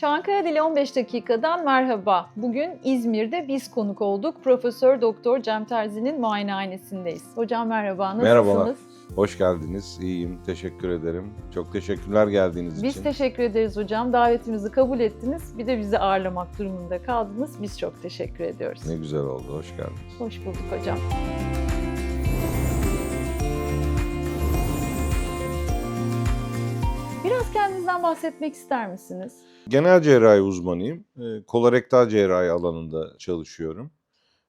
Çankaya Dili 15 dakikadan merhaba. Bugün İzmir'de biz konuk olduk. Profesör Doktor Cem Terzi'nin muayenehanesindeyiz. Hocam merhaba, nasılsınız? Merhabalar. Hoş geldiniz. İyiyim. Teşekkür ederim. Çok teşekkürler geldiğiniz Biz için. teşekkür ederiz hocam. Davetimizi kabul ettiniz. Bir de bizi ağırlamak durumunda kaldınız. Biz çok teşekkür ediyoruz. Ne güzel oldu. Hoş geldiniz. Hoş bulduk hocam. Kendinizden bahsetmek ister misiniz? Genel cerrahi uzmanıyım. Ee, Kolorektal cerrahi alanında çalışıyorum.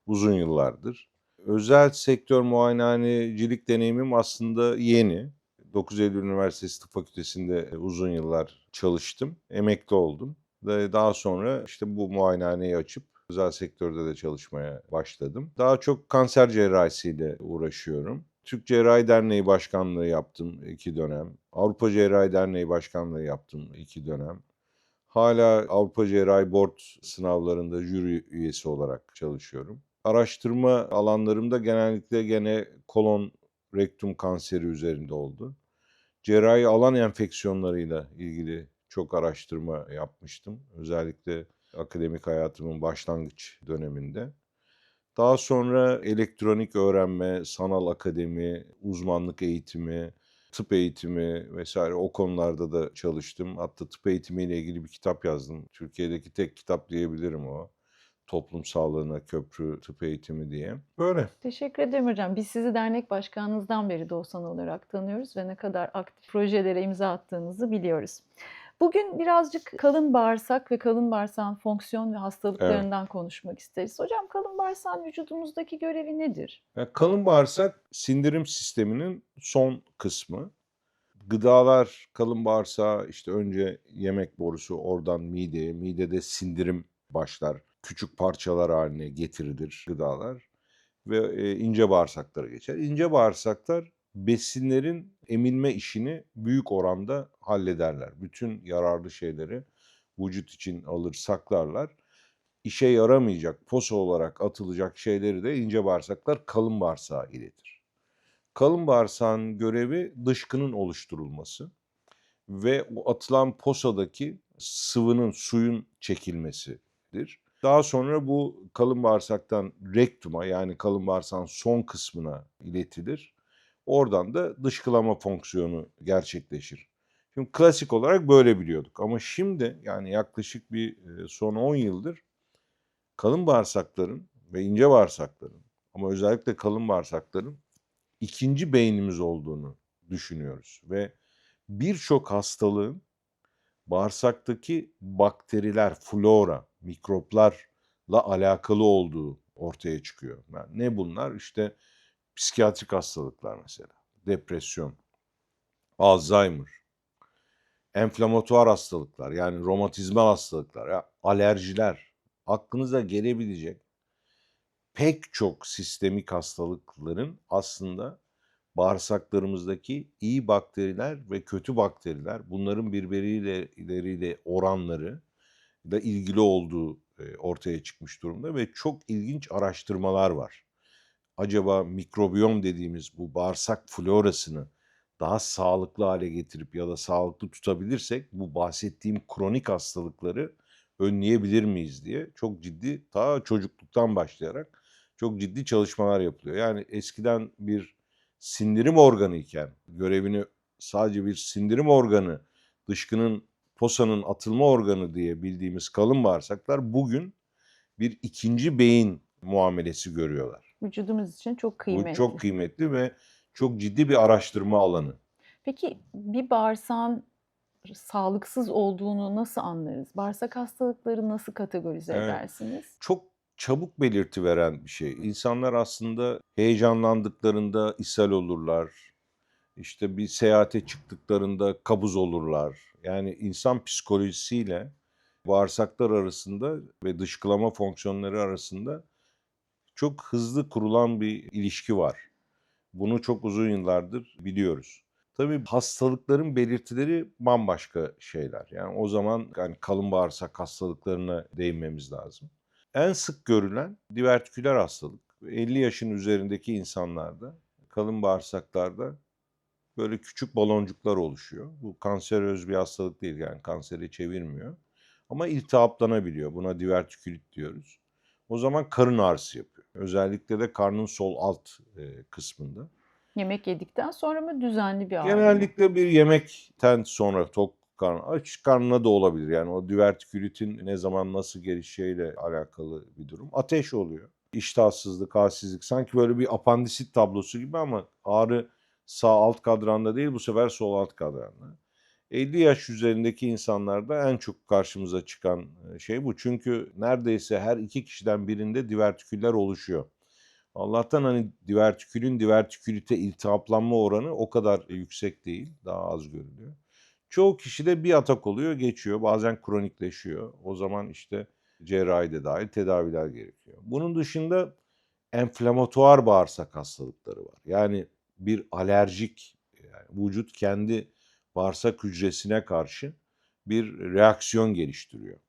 Uzun yıllardır. Özel sektör muayenehanecilik deneyimim aslında yeni. 9 Eylül Üniversitesi Tıp Fakültesi'nde uzun yıllar çalıştım. Emekli oldum. Daha sonra işte bu muayenehaneyi açıp özel sektörde de çalışmaya başladım. Daha çok kanser cerrahisiyle uğraşıyorum. Türk Cerrahi Derneği Başkanlığı yaptım iki dönem. Avrupa Cerrahi Derneği Başkanlığı yaptım iki dönem. Hala Avrupa Cerrahi Board sınavlarında jüri üyesi olarak çalışıyorum. Araştırma alanlarımda genellikle gene kolon rektum kanseri üzerinde oldu. Cerrahi alan enfeksiyonlarıyla ilgili çok araştırma yapmıştım. Özellikle akademik hayatımın başlangıç döneminde. Daha sonra elektronik öğrenme, sanal akademi, uzmanlık eğitimi, tıp eğitimi vesaire o konularda da çalıştım. Hatta tıp eğitimiyle ilgili bir kitap yazdım. Türkiye'deki tek kitap diyebilirim o. Toplum sağlığına köprü tıp eğitimi diye. Böyle. Teşekkür ederim hocam. Biz sizi dernek başkanınızdan beri Doğusan olarak tanıyoruz ve ne kadar aktif projelere imza attığınızı biliyoruz. Bugün birazcık kalın bağırsak ve kalın bağırsağın fonksiyon ve hastalıklarından konuşmak isteriz. Hocam kalın bağırsağın vücudumuzdaki görevi nedir? Ya kalın bağırsak sindirim sisteminin son kısmı. Gıdalar kalın bağırsağı işte önce yemek borusu oradan mideye, midede sindirim başlar. Küçük parçalar haline getirilir gıdalar ve e, ince bağırsaklara geçer. İnce bağırsaklar besinlerin emilme işini büyük oranda hallederler. Bütün yararlı şeyleri vücut için alır saklarlar. İşe yaramayacak, posa olarak atılacak şeyleri de ince bağırsaklar kalın bağırsağa iletir. Kalın bağırsağın görevi dışkının oluşturulması ve o atılan posadaki sıvının, suyun çekilmesidir. Daha sonra bu kalın bağırsaktan rektuma yani kalın bağırsağın son kısmına iletilir. Oradan da dışkılama fonksiyonu gerçekleşir. Şimdi klasik olarak böyle biliyorduk ama şimdi yani yaklaşık bir e, son 10 yıldır kalın bağırsakların ve ince bağırsakların ama özellikle kalın bağırsakların ikinci beynimiz olduğunu düşünüyoruz ve birçok hastalığın bağırsaktaki bakteriler, flora, mikroplarla alakalı olduğu ortaya çıkıyor. Yani ne bunlar? İşte psikiyatrik hastalıklar mesela, depresyon, Alzheimer, enflamatuar hastalıklar yani romatizmal hastalıklar, ya alerjiler, aklınıza gelebilecek pek çok sistemik hastalıkların aslında bağırsaklarımızdaki iyi bakteriler ve kötü bakteriler bunların birbiriyle ileriyle oranları da ilgili olduğu e, ortaya çıkmış durumda ve çok ilginç araştırmalar var. Acaba mikrobiyom dediğimiz bu bağırsak florasını daha sağlıklı hale getirip ya da sağlıklı tutabilirsek bu bahsettiğim kronik hastalıkları önleyebilir miyiz diye çok ciddi ta çocukluktan başlayarak çok ciddi çalışmalar yapılıyor. Yani eskiden bir sindirim organı iken görevini sadece bir sindirim organı, dışkının posanın atılma organı diye bildiğimiz kalın bağırsaklar bugün bir ikinci beyin muamelesi görüyorlar. Vücudumuz için çok kıymetli. Bu çok kıymetli ve çok ciddi bir araştırma alanı. Peki bir bağırsağın sağlıksız olduğunu nasıl anlarız? Bağırsak hastalıkları nasıl kategorize Evet. edersiniz? Çok çabuk belirti veren bir şey. İnsanlar aslında heyecanlandıklarında ishal olurlar. İşte bir seyahate çıktıklarında kabuz olurlar. Yani insan psikolojisiyle bağırsaklar arasında ve dışkılama fonksiyonları arasında çok hızlı kurulan bir ilişki var. Bunu çok uzun yıllardır biliyoruz. Tabii hastalıkların belirtileri bambaşka şeyler. Yani o zaman yani kalın bağırsak hastalıklarına değinmemiz lazım. En sık görülen divertiküler hastalık. 50 yaşın üzerindeki insanlarda kalın bağırsaklarda böyle küçük baloncuklar oluşuyor. Bu kanseröz bir hastalık değil yani kanseri çevirmiyor. Ama iltihaplanabiliyor. Buna divertikülit diyoruz. O zaman karın ağrısı yapıyor. Özellikle de karnın sol alt e, kısmında. Yemek yedikten sonra mı düzenli bir ağrı? Genellikle bir yemekten sonra tok karn, aç karnına da olabilir. Yani o divertikülitin ne zaman nasıl gelişeceğiyle alakalı bir durum. Ateş oluyor. İştahsızlık, halsizlik. Sanki böyle bir apandisit tablosu gibi ama ağrı sağ alt kadranda değil bu sefer sol alt kadranda. 50 yaş üzerindeki insanlarda en çok karşımıza çıkan şey bu. Çünkü neredeyse her iki kişiden birinde divertiküller oluşuyor. Allah'tan hani divertikülün divertikülite iltihaplanma oranı o kadar yüksek değil. Daha az görülüyor. Çoğu kişide bir atak oluyor, geçiyor. Bazen kronikleşiyor. O zaman işte cerrahi de dahil tedaviler gerekiyor. Bunun dışında enflamatuar bağırsak hastalıkları var. Yani bir alerjik, yani vücut kendi bağırsak hücresine karşı bir reaksiyon geliştiriyor.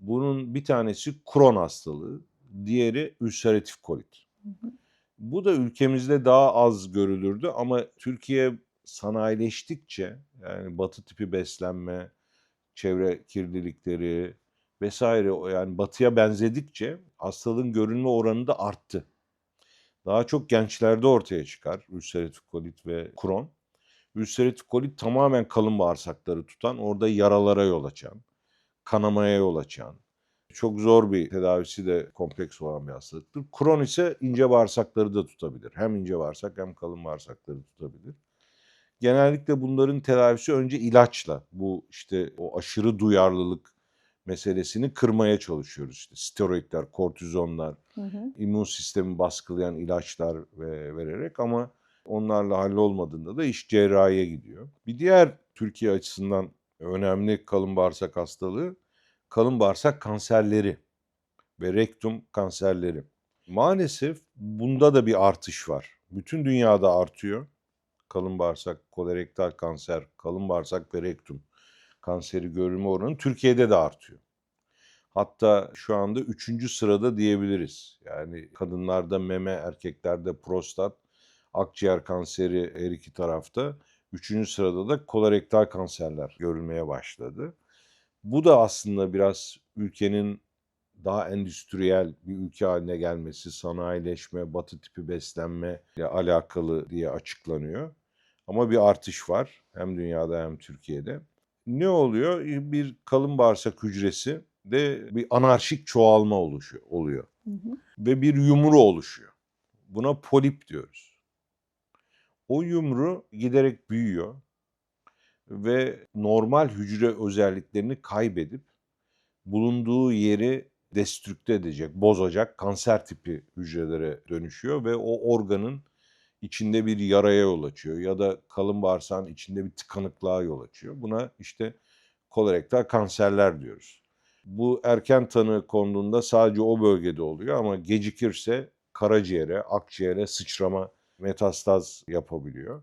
Bunun bir tanesi Crohn hastalığı, diğeri ülseratif kolit. Hı hı. Bu da ülkemizde daha az görülürdü ama Türkiye sanayileştikçe yani batı tipi beslenme, çevre kirlilikleri vesaire yani batıya benzedikçe hastalığın görünme oranı da arttı. Daha çok gençlerde ortaya çıkar ülseratif kolit ve Crohn. Ülseratif kolit tamamen kalın bağırsakları tutan, orada yaralara yol açan, kanamaya yol açan, çok zor bir tedavisi de kompleks olan bir hastalıktır. Crohn ise ince bağırsakları da tutabilir. Hem ince bağırsak hem kalın bağırsakları tutabilir. Genellikle bunların tedavisi önce ilaçla. Bu işte o aşırı duyarlılık meselesini kırmaya çalışıyoruz. İşte steroidler, kortizonlar, Hı hı. immün sistemi baskılayan ilaçlar ve vererek ama onlarla hallolmadığında da iş cerrahiye gidiyor. Bir diğer Türkiye açısından önemli kalın bağırsak hastalığı kalın bağırsak kanserleri ve rektum kanserleri. Maalesef bunda da bir artış var. Bütün dünyada artıyor. Kalın bağırsak, kolorektal kanser, kalın bağırsak ve rektum kanseri görülme oranı Türkiye'de de artıyor. Hatta şu anda üçüncü sırada diyebiliriz. Yani kadınlarda meme, erkeklerde prostat, akciğer kanseri her iki tarafta. Üçüncü sırada da kolorektal kanserler görülmeye başladı. Bu da aslında biraz ülkenin daha endüstriyel bir ülke haline gelmesi, sanayileşme, batı tipi beslenme ile alakalı diye açıklanıyor. Ama bir artış var hem dünyada hem Türkiye'de. Ne oluyor? Bir kalın bağırsak hücresi de bir anarşik çoğalma oluşuyor, oluyor. Hı hı. Ve bir yumru oluşuyor. Buna polip diyoruz. O yumru giderek büyüyor ve normal hücre özelliklerini kaybedip bulunduğu yeri destrükte edecek, bozacak kanser tipi hücrelere dönüşüyor ve o organın içinde bir yaraya yol açıyor ya da kalın bağırsağın içinde bir tıkanıklığa yol açıyor. Buna işte kolorektal kanserler diyoruz. Bu erken tanı konduğunda sadece o bölgede oluyor ama gecikirse karaciğere, akciğere sıçrama, metastaz yapabiliyor.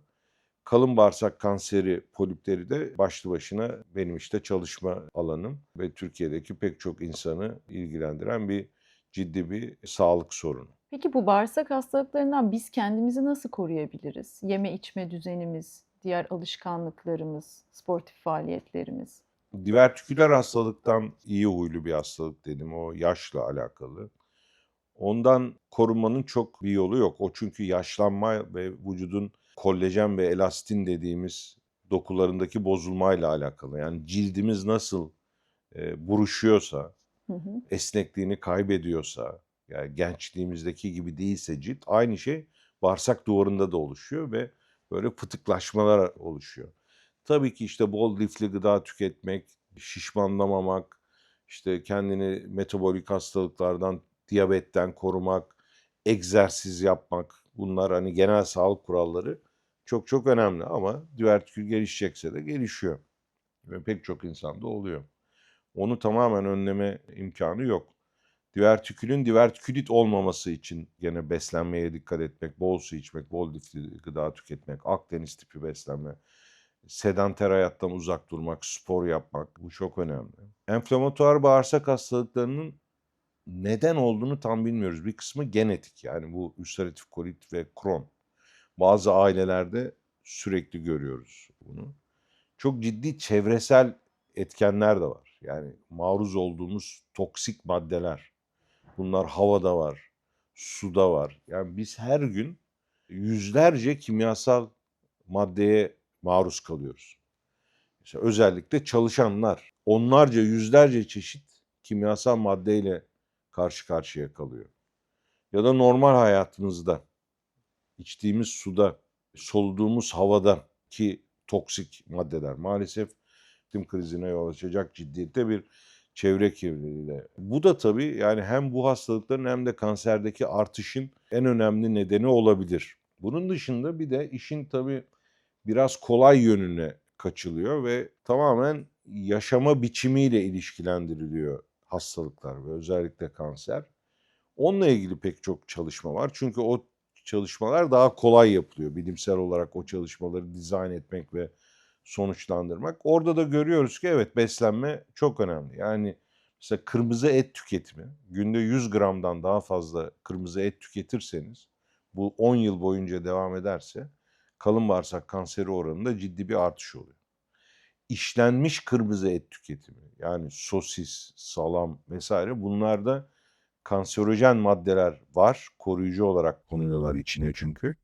Kalın bağırsak kanseri polipleri de başlı başına benim işte çalışma alanım ve Türkiye'deki pek çok insanı ilgilendiren bir ciddi bir sağlık sorunu. Peki bu bağırsak hastalıklarından biz kendimizi nasıl koruyabiliriz? Yeme içme düzenimiz, diğer alışkanlıklarımız, sportif faaliyetlerimiz. Divertiküler hastalıktan iyi huylu bir hastalık dedim. O yaşla alakalı. Ondan korunmanın çok bir yolu yok. O çünkü yaşlanma ve vücudun kollajen ve elastin dediğimiz dokularındaki bozulmayla alakalı. Yani cildimiz nasıl e, buruşuyorsa, Hı hı. esnekliğini kaybediyorsa, yani gençliğimizdeki gibi değilse cilt aynı şey bağırsak duvarında da oluşuyor ve böyle fıtıklaşmalar oluşuyor. Tabii ki işte bol lifli gıda tüketmek, şişmanlamamak, işte kendini metabolik hastalıklardan, diyabetten korumak, egzersiz yapmak bunlar hani genel sağlık kuralları çok çok önemli ama divertikül gelişecekse de gelişiyor. Ve pek çok insanda oluyor. Onu tamamen önleme imkanı yok. Divertikülün divertikülit olmaması için gene beslenmeye dikkat etmek, bol su içmek, bol lifli gıda tüketmek, Akdeniz tipi beslenme, sedanter hayattan uzak durmak, spor yapmak bu çok önemli. Enflamatuar bağırsak hastalıklarının neden olduğunu tam bilmiyoruz. Bir kısmı genetik yani bu ülseratif kolit ve Crohn. Bazı ailelerde sürekli görüyoruz bunu. Çok ciddi çevresel etkenler de var. Yani maruz olduğumuz toksik maddeler. Bunlar havada var, suda var. Yani biz her gün yüzlerce kimyasal maddeye maruz kalıyoruz. İşte özellikle çalışanlar onlarca yüzlerce çeşit kimyasal maddeyle karşı karşıya kalıyor. Ya da normal hayatımızda içtiğimiz suda, soluduğumuz havada ki toksik maddeler maalesef iklim krizine yol açacak ciddiyette bir çevre kirliliğiyle. Bu da tabii yani hem bu hastalıkların hem de kanserdeki artışın en önemli nedeni olabilir. Bunun dışında bir de işin tabii biraz kolay yönüne kaçılıyor ve tamamen yaşama biçimiyle ilişkilendiriliyor hastalıklar ve özellikle kanser. Onunla ilgili pek çok çalışma var. Çünkü o çalışmalar daha kolay yapılıyor. Bilimsel olarak o çalışmaları dizayn etmek ve sonuçlandırmak. Orada da görüyoruz ki evet beslenme çok önemli. Yani mesela kırmızı et tüketimi günde 100 gramdan daha fazla kırmızı et tüketirseniz bu 10 yıl boyunca devam ederse kalın bağırsak kanseri oranında ciddi bir artış oluyor. İşlenmiş kırmızı et tüketimi yani sosis, salam vesaire bunlarda kanserojen maddeler var. Koruyucu olarak konuyorlar içine çünkü.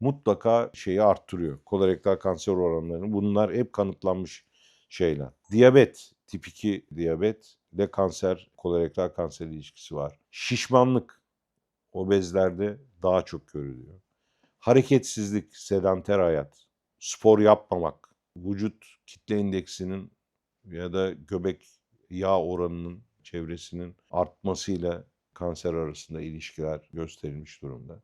Mutlaka şeyi arttırıyor. Kolorektal kanser oranlarını. Bunlar hep kanıtlanmış şeyler. Diyabet, tip 2 diyabet ile kanser, kolorektal kanser ilişkisi var. Şişmanlık obezlerde daha çok görülüyor. Hareketsizlik, sedanter hayat, spor yapmamak, vücut kitle indeksinin ya da göbek yağ oranının çevresinin artmasıyla kanser arasında ilişkiler gösterilmiş durumda.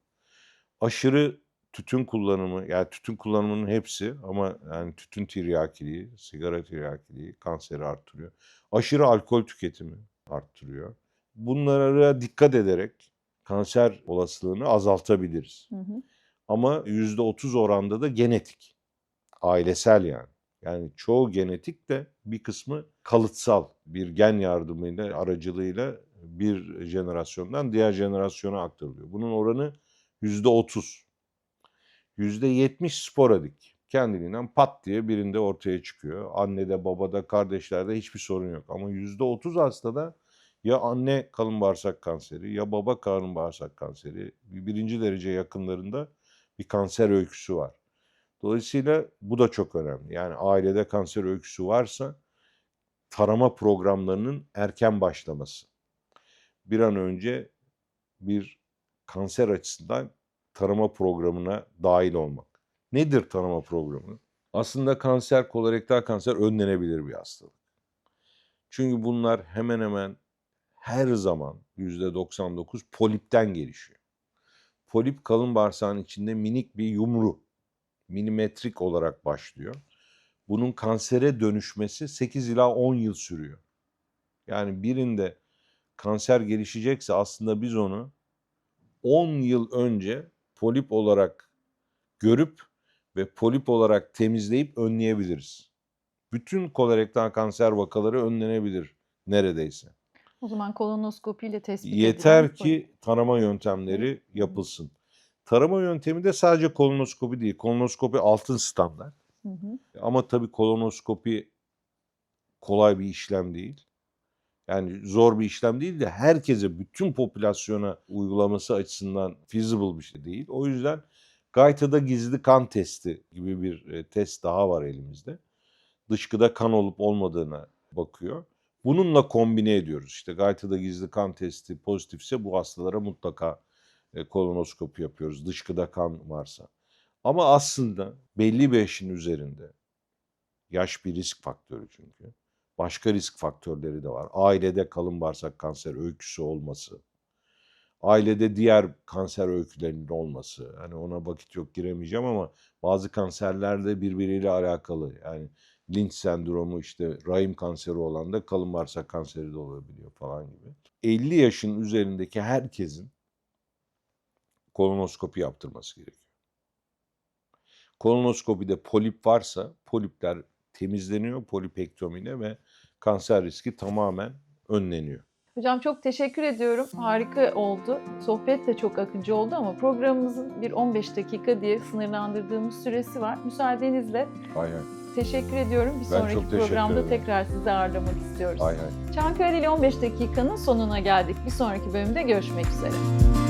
Aşırı tütün kullanımı, yani tütün kullanımının hepsi ama yani tütün tiryakiliği, sigara tiryakiliği kanseri arttırıyor. Aşırı alkol tüketimi arttırıyor. Bunlara dikkat ederek kanser olasılığını azaltabiliriz. Hı hı. Ama %30 oranda da genetik. Ailesel yani. Yani çoğu genetik de bir kısmı kalıtsal bir gen yardımıyla, aracılığıyla bir jenerasyondan diğer jenerasyona aktarılıyor. Bunun oranı %30. %70 sporadik. Kendiliğinden pat diye birinde ortaya çıkıyor. Annede, babada, kardeşlerde hiçbir sorun yok. Ama %30 hastada ya anne kalın bağırsak kanseri ya baba kalın bağırsak kanseri birinci derece yakınlarında bir kanser öyküsü var. Dolayısıyla bu da çok önemli. Yani ailede kanser öyküsü varsa tarama programlarının erken başlaması. Bir an önce bir kanser açısından tarama programına dahil olmak. Nedir tarama programı? Aslında kanser, kolorektal kanser önlenebilir bir hastalık. Çünkü bunlar hemen hemen her zaman %99 polipten gelişiyor. Polip kalın bağırsağın içinde minik bir yumru, milimetrik olarak başlıyor. Bunun kansere dönüşmesi 8 ila 10 yıl sürüyor. Yani birinde kanser gelişecekse aslında biz onu 10 yıl önce polip olarak görüp ve polip olarak temizleyip önleyebiliriz. Bütün kolorektal kanser vakaları önlenebilir neredeyse. O zaman kolonoskopiyle tespit Yeter ki tarama yöntemleri yapılsın. Tarama yöntemi de sadece kolonoskopi değil. Kolonoskopi altın standart. Hı hı. Ama tabii kolonoskopi kolay bir işlem değil. Yani zor bir işlem değil de herkese, bütün popülasyona uygulaması açısından feasible bir şey değil. O yüzden Gayta'da gizli kan testi gibi bir e, test daha var elimizde. Dışkıda kan olup olmadığına bakıyor. Bununla kombine ediyoruz. İşte Gayta'da gizli kan testi pozitifse bu hastalara mutlaka kolonoskopi yapıyoruz. Dışkıda kan varsa. Ama aslında belli bir yaşın üzerinde yaş bir risk faktörü çünkü. Başka risk faktörleri de var. Ailede kalın bağırsak kanser öyküsü olması. Ailede diğer kanser öykülerinin olması. Hani ona vakit yok giremeyeceğim ama bazı kanserler de birbiriyle alakalı. Yani Lynch sendromu işte rahim kanseri olan da kalın bağırsak kanseri de olabiliyor falan gibi. 50 yaşın üzerindeki herkesin kolonoskopi yaptırması gerekiyor. Kolonoskopide polip varsa polipler temizleniyor polipektomiyle ve kanser riski tamamen önleniyor. Hocam çok teşekkür ediyorum. Harika oldu. Sohbet de çok akıcı oldu ama programımızın bir 15 dakika diye sınırlandırdığımız süresi var. Müsaadenizle Hay hay. teşekkür ediyorum. Bir Ben sonraki programda ederim. tekrar sizi ağırlamak istiyoruz. Hay hay. Çankaya Dili 15 dakikanın sonuna geldik. Bir sonraki bölümde görüşmek üzere.